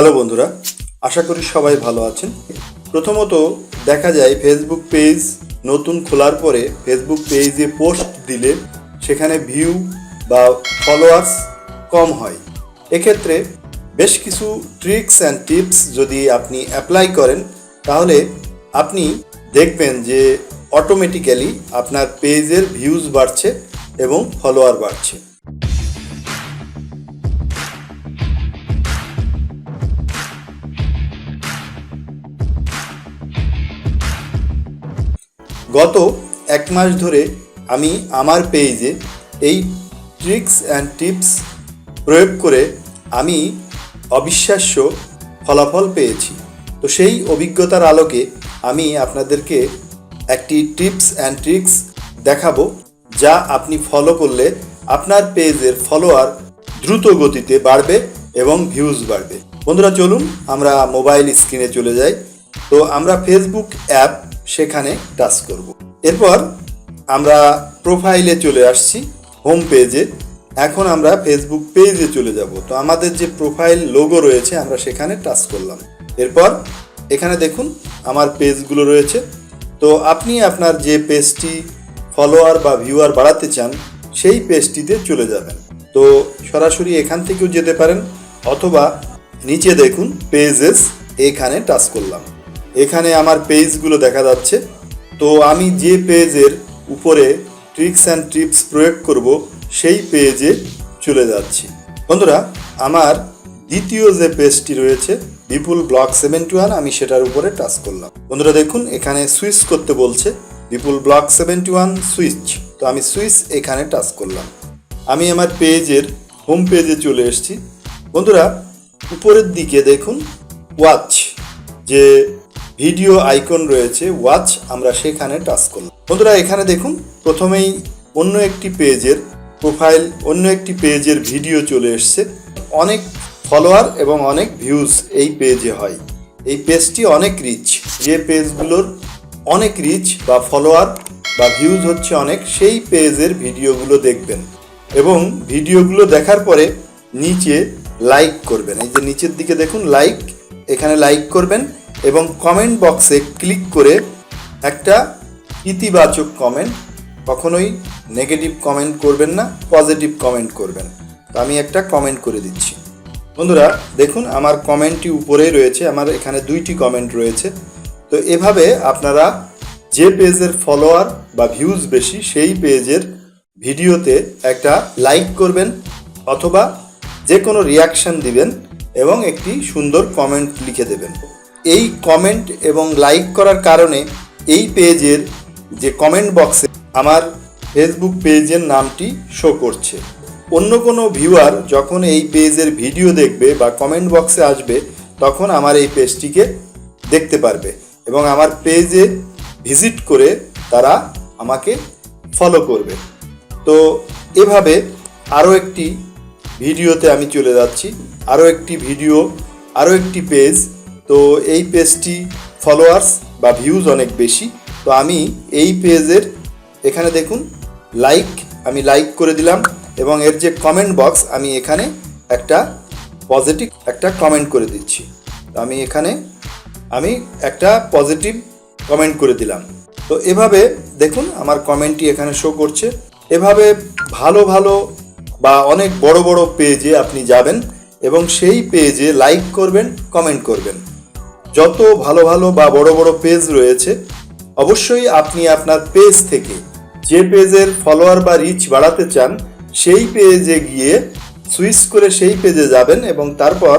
Hello বন্ধুরা, আশা করি সবাই ভালো আছেন। প্রথমত দেখা যায় ফেসবুক পেজ নতুন খোলার পরে ফেসবুক পেজে পোস্ট দিলে সেখানে ভিউ বা ফলোয়ার্স কম হয়। এক্ষেত্রে বেশ কিছু ট্রিক্স অ্যান্ড টিপস যদি আপনি অ্যাপ্লাই করেন, তাহলে আপনি দেখবেন যে অটোমেটিক্যালি আপনার পেজের ভিউজ বাড়ছে এবং ফলোয়ার বাড়ছে। গত এক মাস ধরে আমি আমার পেজে এই ট্রিক্স অ্যান্ড টিপস প্রয়োগ করে আমি অবিশ্বাস্য ফলাফল পেয়েছি। তো সেই অভিজ্ঞতার আলোকে আমি আপনাদেরকে একটি টিপস অ্যান্ড ট্রিক্স দেখাবো, যা আপনি ফলো করলে আপনার পেজের ফলোয়ার দ্রুত গতিতে বাড়বে এবং ভিউজ বাড়বে। বন্ধুরা, চলুন আমরা মোবাইল স্ক্রিনে চলে যাই। তো আমরা ফেসবুক অ্যাপ সেখানে টাচ করব। এরপর আমরা প্রোফাইলে চলে আসছি হোম পেজে এখন আমরা ফেসবুক পেজে চলে যাব। তো আমাদের যে প্রোফাইল লোগো রয়েছে, আমরা সেখানে টাচ করলাম। এরপর এখানে দেখুন, আমার পেজগুলো রয়েছে। তো আপনি আপনার যে পেজটি ফলোয়ার বা ভিউয়ার বাড়াতে চান, সেই পেজটিতে চলে যাবেন। তো সরাসরি এখান থেকেও যেতে পারেন, অথবা নিচে দেখুন পেজেস এখানে টাচ করলাম। এখানে আমার পেজগুলো দেখা যাচ্ছে। তো আমি যে পেজের উপরে ট্রিক্স অ্যান্ড টিপস প্রয়োগ করব, সেই পেজে চলে যাচ্ছি। বন্ধুরা, আমার দ্বিতীয় যে পেজটি রয়েছে, বিপুল ব্লক সেভেন্টি ওয়ান, আমি সেটার উপরে টাচ করলাম। বন্ধুরা, দেখুন, এখানে সুইচ করতে বলছে, Bipul block seventy one, switch. তো আমি সুইচ এখানে টাচ করলাম। আমি আমার পেজের হোম পেজে চলে এসেছি। বন্ধুরা, উপরের দিকে দেখুন, ওয়াচ, যে ভিডিও আইকন রয়েছে ওয়াচ আমরা সেখানে টাচ করলাম। বন্ধুরা, এখানে দেখুন, প্রথমেই অন্য একটি পেজের প্রোফাইল অন্য একটি পেজের ভিডিও চলে এসছে। অনেক ফলোয়ার এবং অনেক ভিউজ এই পেজে হয়। এই পেজটি অনেক রিচ যে পেজগুলোর অনেক রিচ বা ফলোয়ার বা ভিউজ হচ্ছে অনেক, সেই পেজের ভিডিওগুলো দেখবেন। এবং ভিডিওগুলো দেখার পরে নিচে লাইক করবেন। এই যে নিচের দিকে দেখুন লাইক এখানে লাইক করবেন। এবং কমেন্ট বক্সে ক্লিক করে একটা ইতিবাচক কমেন্ট কখনোই নেগেটিভ কমেন্ট করবেন না পজিটিভ কমেন্ট করবেন। তো আমি একটা কমেন্ট করে দিচ্ছি। বন্ধুরা, দেখুন, আমার কমেন্টটি উপরেই রয়েছে, আমার এখানে দুইটি কমেন্ট রয়েছে। তো এভাবে আপনারা যে পেজের ফলোয়ার বা ভিউজ বেশি, সেই পেজের ভিডিওতে একটা লাইক করবেন অথবা যে কোনো রিয়াকশন দিবেন এবং একটি সুন্দর কমেন্ট লিখে দেবেন। এই কমেন্ট এবং লাইক করার কারণে এই পেজের যে কমেন্ট বক্সে আমার ফেসবুক পেজের নামটি শো করছে। অন্য কোনো ভিউয়ার যখন এই পেজের ভিডিও দেখবে বা কমেন্ট বক্সে আসবে, তখন আমার এই পেজটিকে দেখতে পারবে এবং আমার পেজে ভিজিট করে তারা আমাকে ফলো করবে। তো এভাবে আরও একটি ভিডিওতে আমি চলে যাচ্ছি, আরও একটি ভিডিও আরও একটি পেজ তো এই পেজটি ফলোয়ার্স বা ভিউজ অনেক বেশি। তো আমি এই পেজের, এখানে দেখুন লাইক আমি লাইক করে দিলাম এবং এর যে কমেন্ট বক্স আমি এখানে একটা পজিটিভ একটা কমেন্ট করে দিচ্ছি। তো আমি এখানে, আমি একটা পজিটিভ কমেন্ট করে দিলাম। তো এভাবে দেখুন, আমার কমেন্টটি এখানে শো করছে। এভাবে ভালো ভালো বা অনেক বড় বড় পেজে আপনি যাবেন এবং সেই পেজে লাইক করবেন কমেন্ট করবেন। যত ভালো ভালো বা বড় বড় পেজ রয়েছে, অবশ্যই আপনি আপনার পেজ থেকে যে পেজের ফলোয়ার বা রিচ বাড়াতে চান, সেই পেজে গিয়ে সুইচ করে সেই পেজে যাবেন এবং তারপর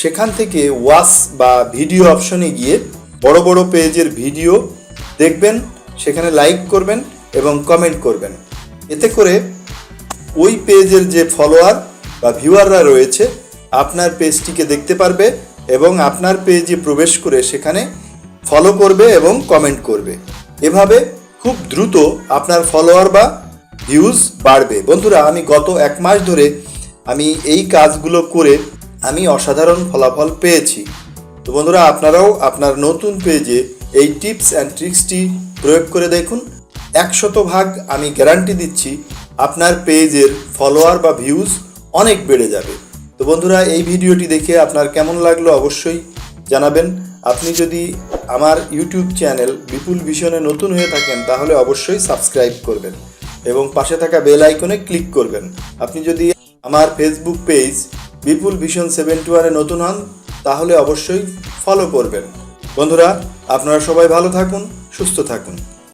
সেখান থেকে ওয়াচ বা ভিডিও অপশনে গিয়ে বড় বড় পেজের ভিডিও দেখবেন, সেখানে লাইক করবেন এবং কমেন্ট করবেন। এতে করে ওই পেজের যে ফলোয়ার বা ভিউয়াররা রয়েছে, আপনার পেজটিকে দেখতে পারবে এবং আপনার পেজে প্রবেশ করে সেখানে ফলো করবে এবং কমেন্ট করবে। এভাবে খুব দ্রুত আপনার ফলোয়ার বা ভিউজ বাড়বে। বন্ধুরা, আমি গত এক মাস ধরে আমি এই কাজগুলো করে আমি অসাধারণ ফলাফল পেয়েছি। তো বন্ধুরা, আপনারাও আপনার নতুন পেজে এই টিপস অ্যান্ড ট্রিক্সটি প্রয়োগ করে দেখুন। একশত ভাগ আমি গ্যারান্টি দিচ্ছি, আপনার পেজের ফলোয়ার বা ভিউজ অনেক বেড়ে যাবে। তো বন্ধুরা, এই ভিডিওটি দেখে আপনার কেমন লাগল অবশ্যই জানাবেন। আপনি যদি আমার ইউটিউব চ্যানেল বিপুল ভিশনে নতুন হয়ে থাকেন, তাহলে অবশ্যই সাবস্ক্রাইব করবেন এবং পাশে থাকা বেল আইকনে ক্লিক করবেন। আপনি যদি আমার Facebook page Bipul vision seven two ওয়ানে নতুন হন, তাহলে অবশ্যই ফলো করবেন। বন্ধুরা, আপনারা সবাই ভালো থাকুন, সুস্থ থাকুন।